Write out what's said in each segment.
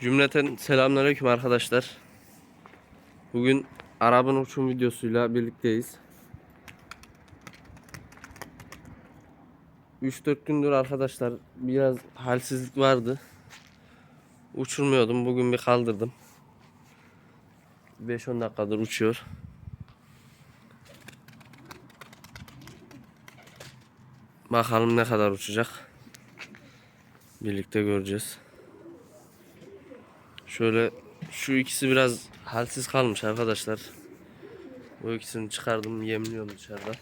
Cümleten selamünaleyküm arkadaşlar. Bugün Arap'ın uçum videosuyla birlikteyiz. 3-4 gündür arkadaşlar biraz halsizlik vardı. Uçurmuyordum. Bugün bir kaldırdım. 5-10 dakikadır uçuyor. Bakalım ne kadar uçacak. Birlikte göreceğiz. Şöyle şu ikisi biraz halsiz kalmış arkadaşlar. Bu ikisini çıkardım yemliyorum dışarıda.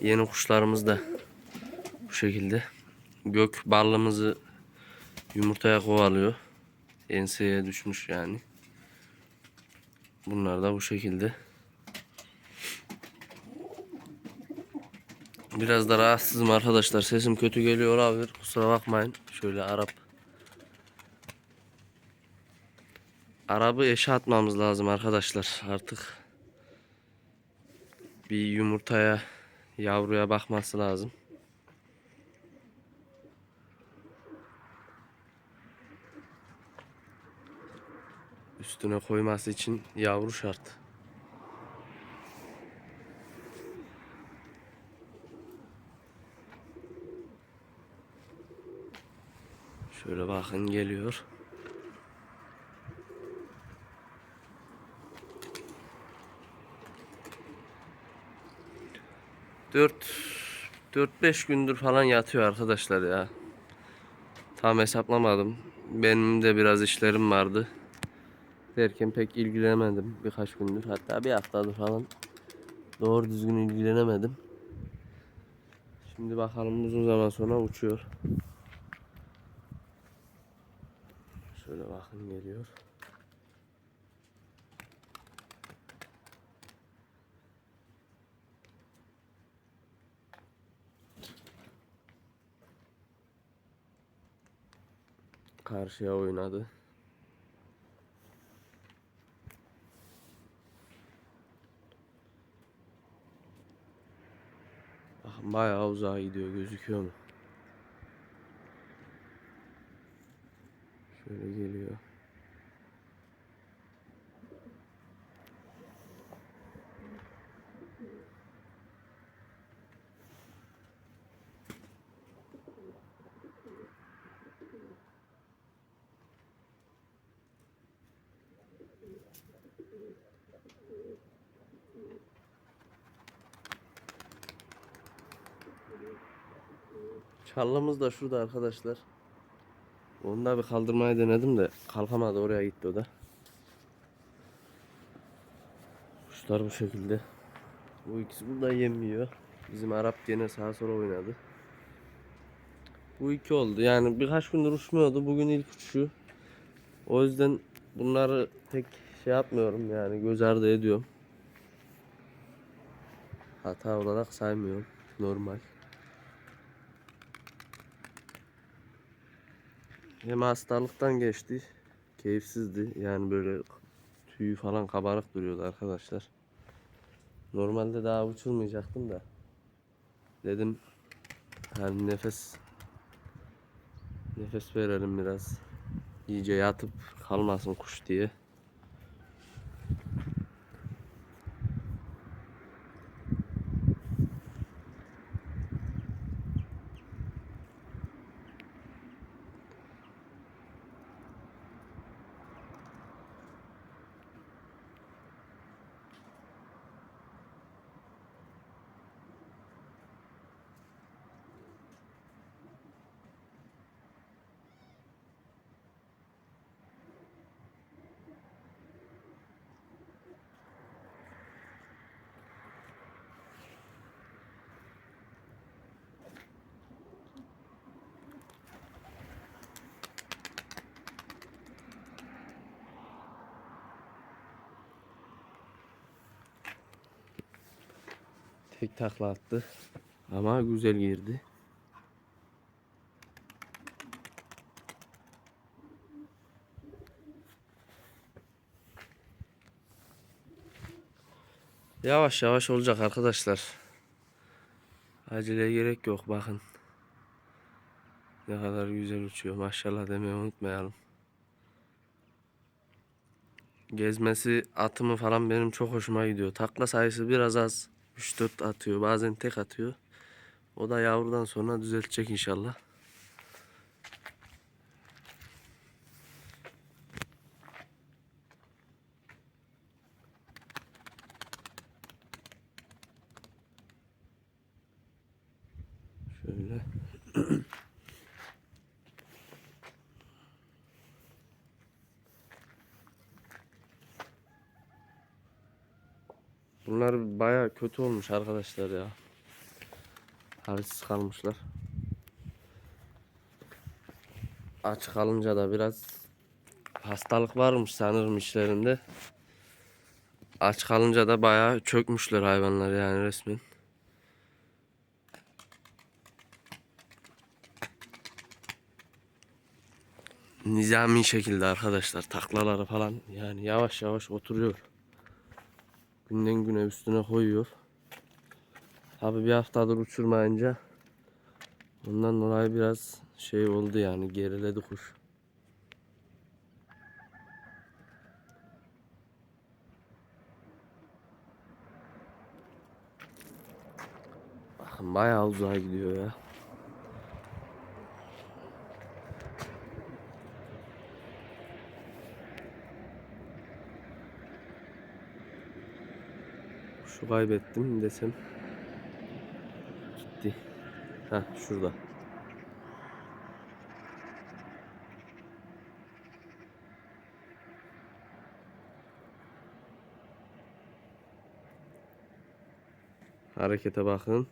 Yeni kuşlarımız da bu şekilde. Gök balımızı yumurtaya kovalıyor. Enseye düşmüş yani. Bunlar da bu şekilde. Biraz da rahatsızım arkadaşlar. Sesim kötü geliyor olabilir. Kusura bakmayın. Şöyle Arap Arabı eşe atmamız lazım arkadaşlar artık. Bir yumurtaya, yavruya bakması lazım. Üstüne koyması için yavru şart. Şöyle bakın geliyor. Dört, dört beş gündür falan yatıyor arkadaşlar ya. Tam hesaplamadım. Benim de biraz işlerim vardı. Derken pek ilgilenemedim birkaç gündür. Hatta bir haftadır falan. Doğru düzgün ilgilenemedim. Şimdi bakalım uzun zaman sonra uçuyor. Şöyle bakın geliyor. Karşıya oynadı. Bakın bayağı uzağa gidiyor gözüküyor mu? Şöyle geliyor. Çallımız da şurada arkadaşlar. Onu da bir kaldırmaya denedim de kalkamadı oraya gitti o da. Kuşlar bu şekilde. Bu ikisi burada yemiyor. Bizim Arap gene sağa sola oynadı. Bu iki oldu. Yani birkaç gündür uçmuyordu. Bugün ilk uçuşu. O yüzden bunları pek şey yapmıyorum yani göz ardı ediyorum. Hata olarak saymıyorum. Normal. Hem hastalıktan geçti. Keyifsizdi. Yani böyle tüyü falan kabarık duruyordu arkadaşlar. Normalde daha uçurmayacaktım da. Dedim hani nefes nefes verelim biraz. İyice yatıp kalmasın kuş diye. Tek takla attı. Ama güzel girdi. Yavaş yavaş olacak arkadaşlar. Aceleye gerek yok bakın. Ne kadar güzel uçuyor maşallah demeyi unutmayalım. Gezmesi atımı falan benim çok hoşuma gidiyor. Takla sayısı biraz az. 3-4 atıyor. Bazen tek atıyor. O da yavrudan sonra düzeltecek inşallah. Şöyle. Bunlar baya kötü olmuş arkadaşlar ya. Halsiz kalmışlar. Aç kalınca da biraz hastalık varmış sanırım işlerinde. Aç kalınca da baya çökmüşler hayvanlar yani resmen. Nizami şekilde arkadaşlar taklaları falan yani yavaş yavaş oturuyor. Günden güne üstüne koyuyor. Tabi bir haftadır uçurmayınca ondan dolayı biraz şey oldu yani geriledi kuş. Bakın bayağı uzağa gidiyor ya. Şu kaybettim desem. Gitti. Ha şurada. Harekete bakın.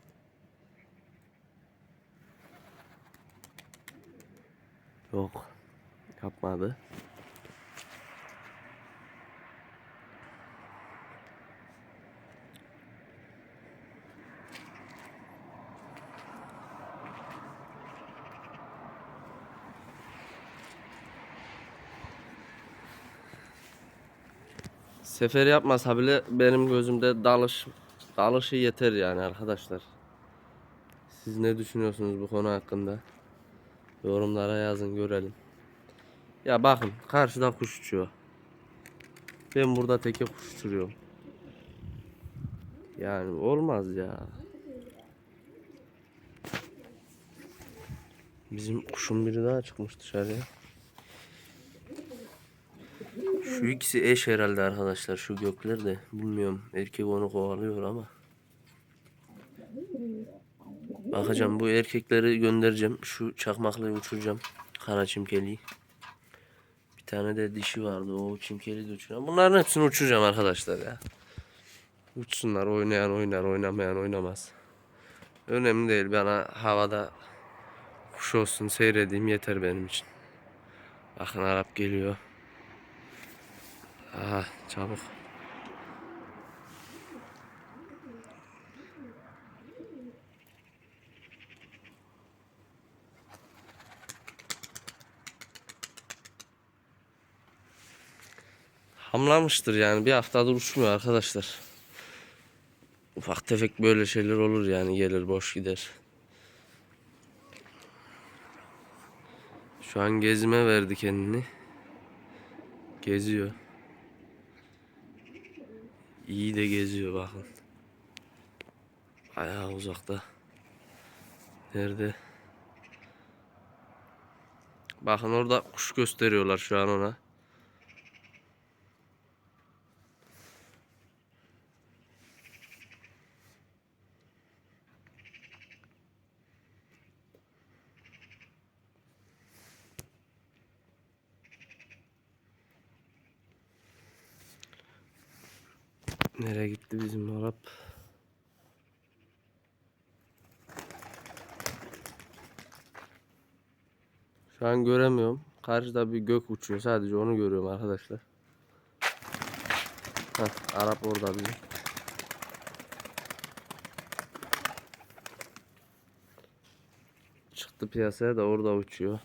Yok. Yapmadı. Sefer yapmasa bile benim gözümde dalış dalışı yeter yani arkadaşlar. Siz ne düşünüyorsunuz bu konu hakkında? Yorumlara yazın görelim. Ya bakın karşıda kuş uçuyor. Ben burada teke kuş uçuruyorum. Yani olmaz ya. Bizim kuşun biri daha çıkmış dışarıya. Şu ikisi eş herhalde arkadaşlar şu gökler de bilmiyorum erkek onu kovalıyor ama. Bakacağım bu erkekleri göndereceğim. Şu çakmaklıyı uçuracağım. Kara çimkeliği. Bir tane de dişi vardı o çimkeliği de uçuracağım. Bunların hepsini uçuracağım arkadaşlar ya. Uçsunlar oynayan oynar oynamayan oynamaz. Önemli değil bana havada kuş olsun seyredeyim yeter benim için. Bakın Arap geliyor. Aha çabuk. Hamlamıştır yani bir haftadır uçmuyor arkadaşlar. Ufak tefek böyle şeyler olur yani gelir boş gider. Şu an gezime verdi kendini. Geziyor. İyi de geziyor bakın. Ayağı uzakta. Nerede? Bakın orada kuş gösteriyorlar şu an ona. Nereye gitti bizim Arap? Şu an göremiyorum. Karşıda bir gök uçuyor. Sadece onu görüyorum arkadaşlar. Heh, Arap orada bizim. Çıktı piyasaya da orada uçuyor.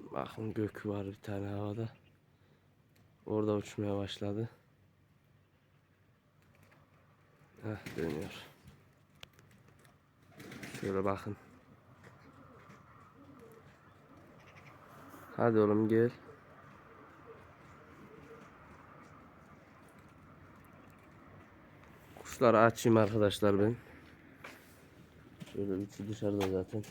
Bakın gök var bir tane havada. Orada uçmaya başladı. Heh, dönüyor. Şöyle bakın. Hadi oğlum gel. Kuşları açayım arkadaşlar ben. Şöyle üçü dışarıda zaten.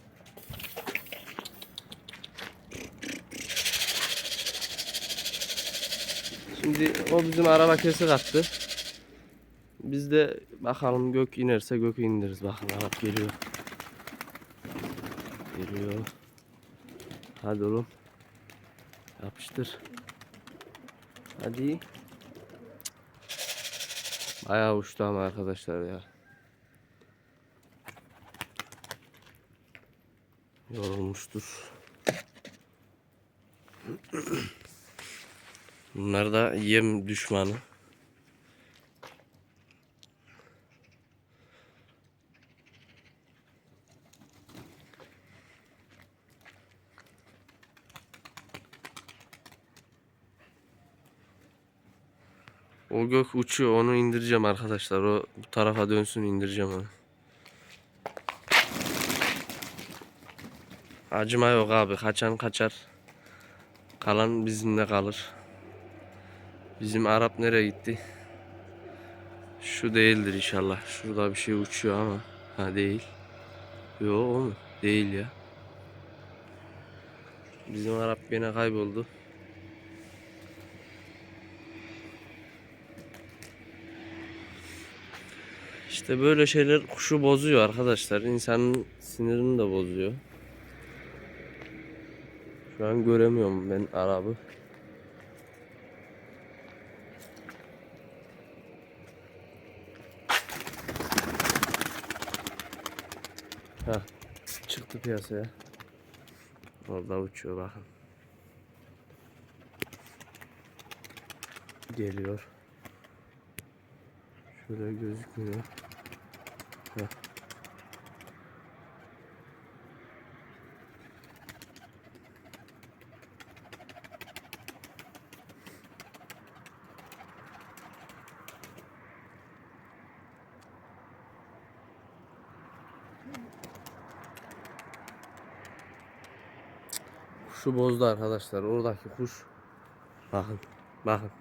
Şimdi o bizim araba kesik attı. Biz de bakalım gök inerse gökü indiririz. Bakın Arap geliyor. Geliyor. Hadi oğlum. Yapıştır. Hadi. Bayağı uçtu ama arkadaşlar ya. Yorulmuştur. Bunlar da yem düşmanı. O gök uçuyor onu indireceğim arkadaşlar. O bu tarafa dönsün indireceğim onu. Acıma yok abi. Kaçan kaçar. Kalan bizimle kalır. Bizim Arap nereye gitti? Şu değildir inşallah. Şurada bir şey uçuyor ama. Ha değil. Yo o mu? Değil ya. Bizim Arap yine kayboldu. İşte böyle şeyler kuşu bozuyor arkadaşlar. İnsanın sinirini de bozuyor. Şu an göremiyorum ben Arap'ı. Ha, çıktı piyasaya. Orada uçuyor bakın. Geliyor. Şöyle gözükmüyor. Kuşu bozdu arkadaşlar. Oradaki kuş. Bakın. Bakın.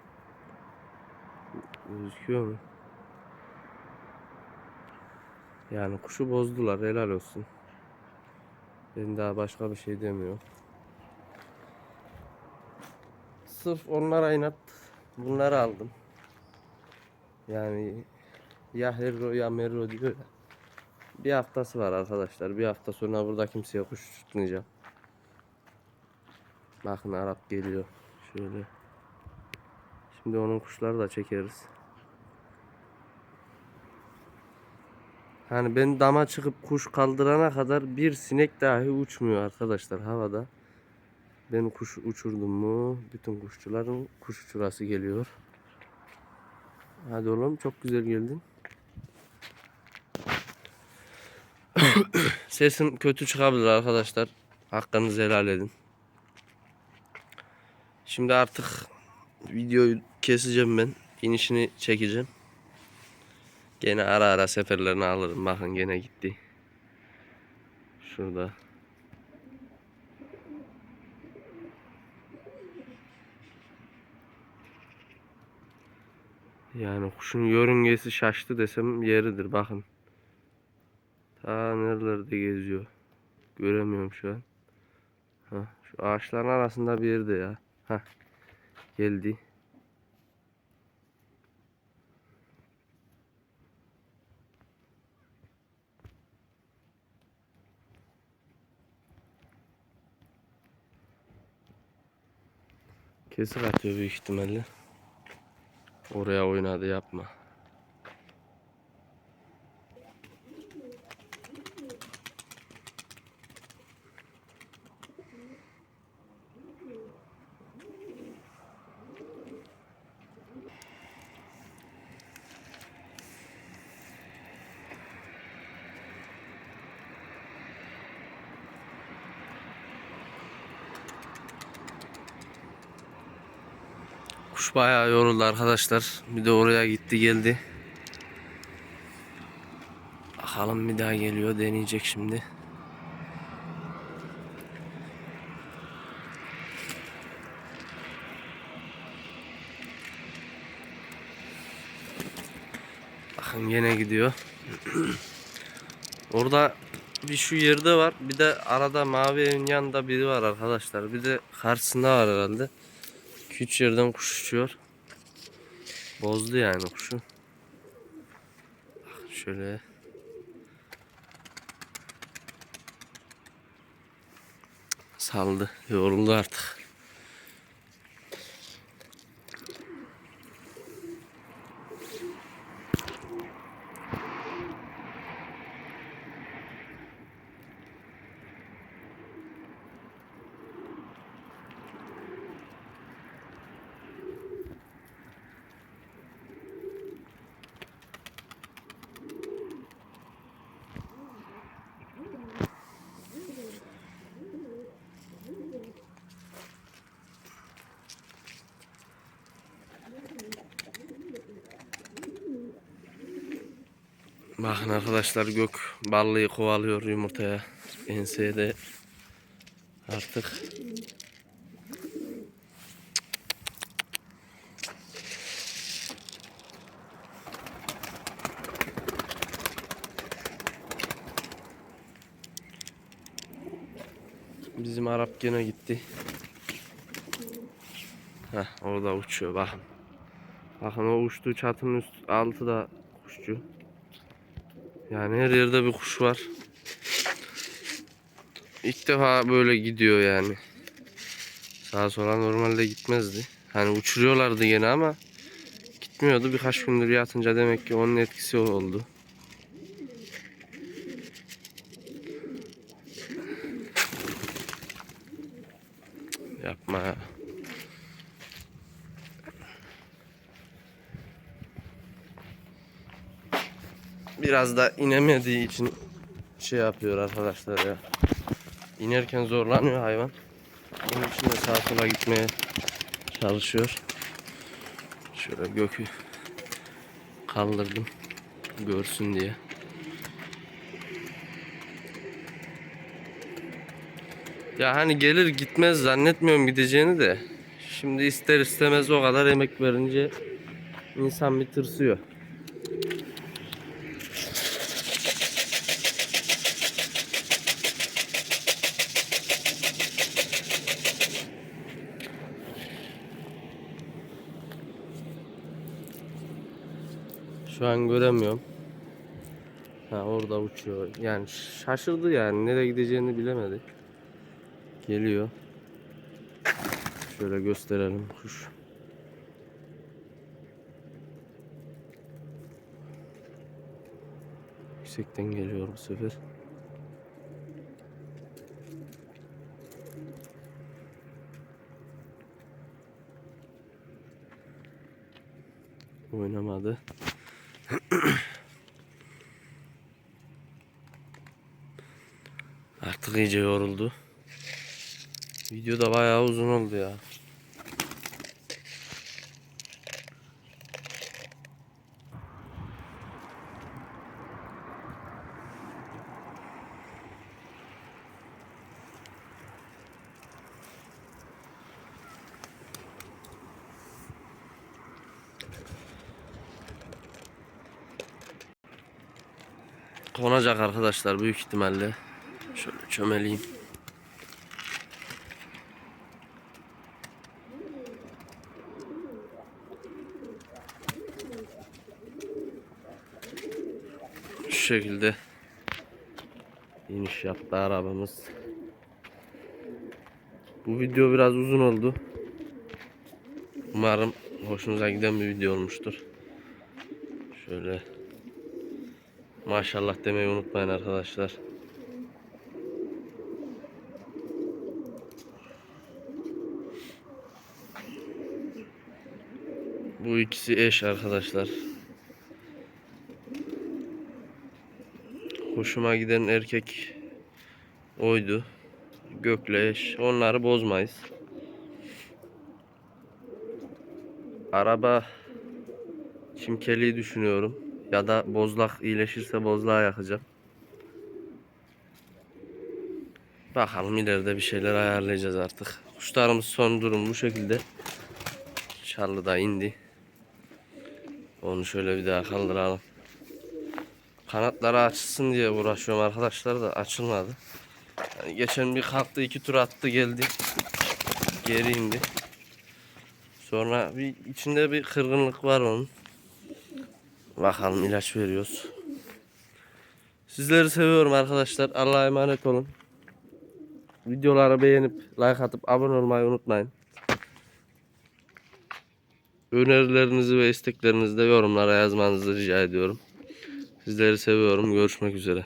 Gözüküyor mu? Yani kuşu bozdular. Helal olsun. Ben daha başka bir şey demiyorum. Sırf onlara inat bunları aldım. Yani ya Herro ya Merro diyor ya. Bir haftası var arkadaşlar. Bir hafta sonra burada kimseye kuş tutmayacağım. Bakın Arap geliyor. Şöyle. Şimdi onun kuşları da çekeriz. Hani ben dama çıkıp kuş kaldırana kadar bir sinek dahi uçmuyor arkadaşlar havada. Ben kuş uçurdum mu bütün kuşçuların kuş uçurası geliyor. Hadi oğlum çok güzel geldin. Sesim kötü çıkabilir arkadaşlar. Hakkınızı helal edin. Şimdi artık videoyu keseceğim ben. İnişini çekeceğim. Gene ara ara seferlerini alırım. Bakın gene gitti. Şurada. Yani kuşun yörüngesi şaştı desem yeridir. Bakın. Ta nerelerde geziyor. Göremiyorum şu an. Hah, şu ağaçların arasında bir yerde ya. Hah. Geldi. Kesik atıyor büyük ihtimalle. Oraya oynadı yapma. yorulmuş. Bayağı yoruldu arkadaşlar. Bir de oraya gitti geldi. Bakalım bir daha geliyor. Deneyecek şimdi. Bakın yine gidiyor. Orada bir şu yerde var. Bir de arada mavi evin yanında biri var arkadaşlar. Bir de karşısında var herhalde. 2-3 yerden kuş uçuyor. Bozdu yani kuşu. Bakın Şöyle. Saldı. Yoruldu artık. Bakın arkadaşlar gök ballıyı kovalıyor yumurtaya. Enseye de artık Bizim Arap gene gitti. Heh, orada uçuyor bakın. Bakın o uçtuğu çatının üst altı da kuşçu. Yani her yerde bir kuş var. İlk defa böyle gidiyor yani. Sağa sola normalde gitmezdi. Hani uçuruyorlardı yine ama gitmiyordu. Birkaç gündür yatınca demek ki onun etkisi oldu. Yapma ya. Biraz da inemediği için şey yapıyor arkadaşlar ya. İnerken zorlanıyor hayvan. Onun için de sağa sola gitmeye çalışıyor. Şöyle gökü kaldırdım görsün diye. Ya hani gelir gitmez zannetmiyorum gideceğini de. Şimdi ister istemez o kadar emek verince insan bir tırsıyor. Şu an göremiyorum. Ha orada uçuyor. Yani şaşırdı yani nereye gideceğini bilemedi. Geliyor. Şöyle gösterelim kuş. Yüksekten geliyor bu sefer. Oynamadı. Artık iyice yoruldu. Video da bayağı uzun oldu ya. Konacak arkadaşlar büyük ihtimalle. Çömeleyim. Şu şekilde iniş yaptı arabamız. Bu video biraz uzun oldu. Umarım hoşunuza giden bir video olmuştur. Şöyle maşallah demeyi unutmayın arkadaşlar. Bu ikisi eş arkadaşlar. Hoşuma giden erkek oydu. Gökle eş. Onları bozmayız. Araba çimkeliği düşünüyorum. Ya da bozlak iyileşirse bozlağa yakacağım. Bakalım ileride bir şeyler ayarlayacağız artık. Kuşlarımız son durum bu şekilde. Çarlı da indi. Onu şöyle bir daha kaldıralım. Kanatları açılsın diye uğraşıyorum arkadaşlar da açılmadı. Yani geçen bir kalktı iki tur attı geldi. Geri indi. Sonra bir içinde bir kırgınlık var onun. Bakalım ilaç veriyoruz. Sizleri seviyorum arkadaşlar. Allah'a emanet olun. Videoları beğenip like atıp abone olmayı unutmayın. Önerilerinizi ve isteklerinizi de yorumlara yazmanızı rica ediyorum. Sizleri seviyorum. Görüşmek üzere.